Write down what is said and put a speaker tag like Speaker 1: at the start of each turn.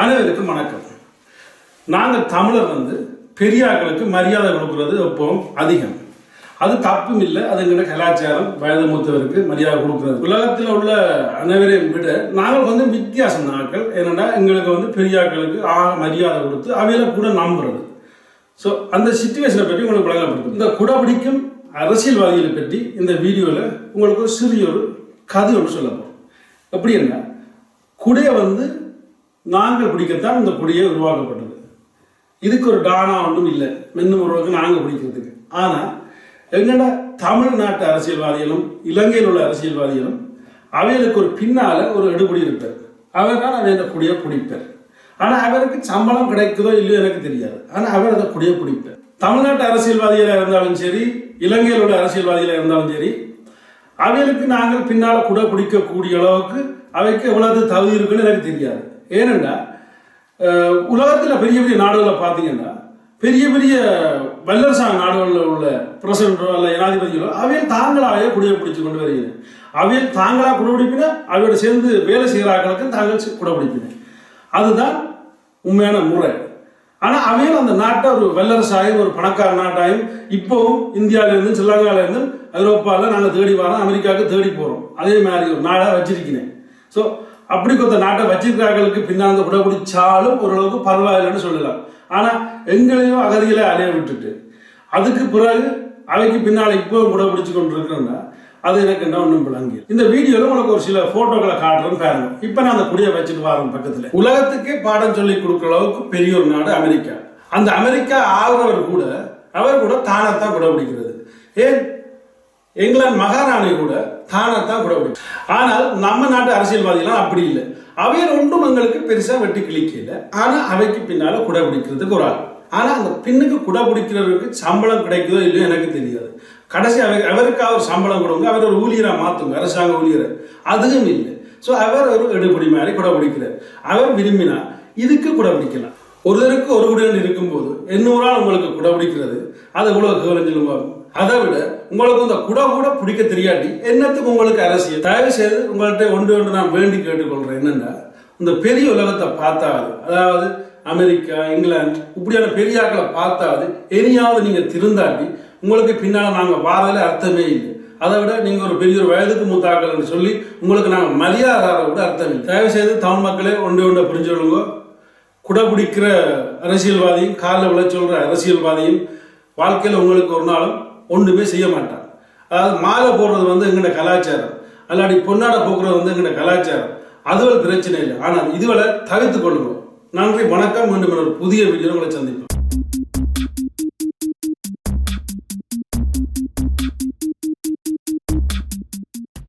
Speaker 1: அனைவருக்கும் வணக்கம். நாங்கள் தமிழர் வந்து பெரியாக்களுக்கு மரியாதை கொடுக்கறது எப்பவும் அதிகம். அது தப்பும் இல்லை அது எங்களோட கலாச்சாரம் வயது மூத்தவருக்கு மரியாதை கொடுக்கறது. உலகத்தில் உள்ள அனைவரையும் விட நாங்கள் வந்து வித்தியாசம் நாட்கள். என்னென்னா எங்களுக்கு வந்து பெரியாக்களுக்கு ஆக மரியாதை கொடுத்து அவையில கூட நம்புறது. ஸோ அந்த சுச்சுவேஷனை பற்றி உங்களுக்கு வழங்கப்படுது இந்த குடபிடிக்கும் அரசியல்வாதிகளை பற்றி இந்த வீடியோவில் உங்களுக்கு ஒரு சிறிய ஒரு கதை ஒன்று சொல்ல போகிறோம் எப்படி என்ன குடையை வந்து நாங்கள் பிடிக்கத்தான் இந்த குடியை உருவாக்கப்பட்டது. இதுக்கு ஒரு டானா ஒன்றும் இல்லை. மென்னும் உருவாக்க நாங்கள் பிடிக்கிறதுக்கு. ஆனால் எங்கட தமிழ்நாட்டு அரசியல்வாதிகளும் இலங்கையில் உள்ள அரசியல்வாதிகளும் அவைகளுக்கு ஒரு பின்னால ஒரு எடுபடி இருப்பார். அவர் தான் அவை அந்த குடியை பிடிப்பார். ஆனால் அவருக்கு சம்பளம் கிடைக்குதோ இல்லையோ எனக்கு தெரியாது. ஆனால் அவர் அந்த குடியை பிடிப்பார். தமிழ்நாட்டு அரசியல்வாதிகளாக இருந்தாலும் சரி இலங்கையில் உள்ள அரசியல்வாதிகளாக இருந்தாலும் சரி அவைகளுக்கு நாங்கள் பின்னால் கூட பிடிக்கக்கூடிய அளவுக்கு அவைக்கு எவ்வளவு தகுதி இருக்குன்னு எனக்கு தெரியாது. ஏனென்றா உலகத்தில் பெரிய பெரிய நாடுகளை பார்த்தீங்கன்னா பெரிய பெரிய வல்லரசாங்க நாடுகளில் உள்ள பிரசிடண்டோ அல்ல ஜனாதிபதிகளோ அவையில் தாங்களாகவே குடியை பிடிச்சு கொண்டு வருகிறது. அவையில் தாங்களாக குடப்பிடிப்பின அவையோட சேர்ந்து வேலை செய்கிறார்களுக்கும் தாங்கள் சி- குடப்பிடிப்பின அதுதான் உண்மையான முறை. ஆனால் அவையில் அந்த நாட்டை ஒரு வல்லரசாயும் ஒரு பணக்கார நாட்டாயும் இப்போவும் இந்தியாவிலேருந்து ஸ்ரீலங்காவிலேருந்து ஐரோப்பாவில் நாங்கள் தேடி வரோம் அமெரிக்காவுக்கு தேடி போகிறோம் அதே மாதிரி ஒரு நாடாக வச்சிருக்கிறேன். ஸோ அப்படி கொஞ்ச நாட்டை வச்சிருக்கிறார்களுக்கு பின்னாந்த கூட பிடிச்சாலும் ஓரளவுக்கு பரவாயில்லைன்னு சொல்லலாம். ஆனால் எங்களையும் அகதிகளை அலைய விட்டுட்டு அதுக்கு பிறகு அவைக்கு பின்னால் இப்போ கூட கொண்டு இருக்கிறேன்னா அது எனக்கு என்ன ஒன்றும் விளங்கி இந்த வீடியோவில் உங்களுக்கு ஒரு சில போட்டோக்களை காட்டுறேன்னு பாருங்க. இப்போ நான் அந்த குடியை வச்சுட்டு வரேன் பக்கத்தில். உலகத்துக்கே பாடம் சொல்லி கொடுக்குற அளவுக்கு பெரிய ஒரு நாடு அமெரிக்கா. அந்த அமெரிக்கா ஆகிறவர் கூட அவர் கூட தானத்தான் கூட ஏன்? இங்கிலாந்து மகாராணி கூட தானாக தான் விட பிடிக்கும் ஆனால் நம்ம நாட்டு அரசியல்வாதிகளாம் அப்படி இல்லை. அவையில் ஒன்றும் எங்களுக்கு பெருசாக வெட்டி கிளிக்கல ஆனால் அவைக்கு பின்னால் குடை பிடிக்கிறதுக்கு ஒரு ஆள். ஆனால் அந்த பின்னுக்கு குடை பிடிக்கிறவருக்கு சம்பளம் கிடைக்குதோ இல்லையோ எனக்கு தெரியாது. கடைசி அவர் அவருக்காக ஒரு சம்பளம் கொடுங்க அவர் ஒரு ஊழியராக மாற்றுங்க அரசாங்க ஊழியரை. அதுவும் இல்லை. ஸோ அவர் ஒரு எடுபடி மாதிரி குடை பிடிக்கிறார். அவர் விரும்பினா இதுக்கு குடை பிடிக்கலாம். ஒருத்தருக்கு ஒரு குடன் இருக்கும்போது எண்ணூறு ஆள் உங்களுக்கு குடை பிடிக்கிறது. அது இவ்வளோ கேவலஞ்சலுமா அதை விட உங்களுக்கு இந்த குட கூட பிடிக்க தெரியாட்டி என்னத்துக்கு உங்களுக்கு அரசியல்? தயவு செய்து உங்கள்கிட்ட ஒன்று ஒன்று நான் வேண்டி கேட்டுக்கொள்றேன். என்னென்னா இந்த பெரிய உலகத்தை பார்த்தாது. அதாவது அமெரிக்கா இங்கிலாந்து இப்படியான பெரியாக்களை பார்த்தாவது எனியாவது நீங்கள் திருந்தாட்டி உங்களுக்கு பின்னால் நாங்கள் வாரதில் அர்த்தமே இல்லை. அதை விட நீங்கள் ஒரு பெரிய ஒரு வயதுக்கு மூத்தாக்கள்னு சொல்லி உங்களுக்கு நாங்கள் மரியாதை விட அர்த்தம் இல்லை. தயவு செய்து தமிழ் மக்களே ஒன்று ஒன்றை புரிஞ்சு கொள்ளுங்க குடபிடிக்கிற அரசியல்வாதியும் காலில் விழ அரசியல்வாதியும் வாழ்க்கையில் உங்களுக்கு ஒரு நாளும் ஒன்றுமே செய்ய மாட்டான். அதாவது மாலை போடுறது வந்து எங்கட கலாச்சாரம். அல்லாடி பொன்னாடை போக்குறது வந்து எங்கட கலாச்சாரம். அதுவரை பிரச்சனை இல்லை. ஆனால் இதுவரை தவிர்த்து கொள்ளுங்க நன்றி வணக்கம். மீண்டும் ஒரு புதிய வீடியோ உங்களை சந்திப்போம்.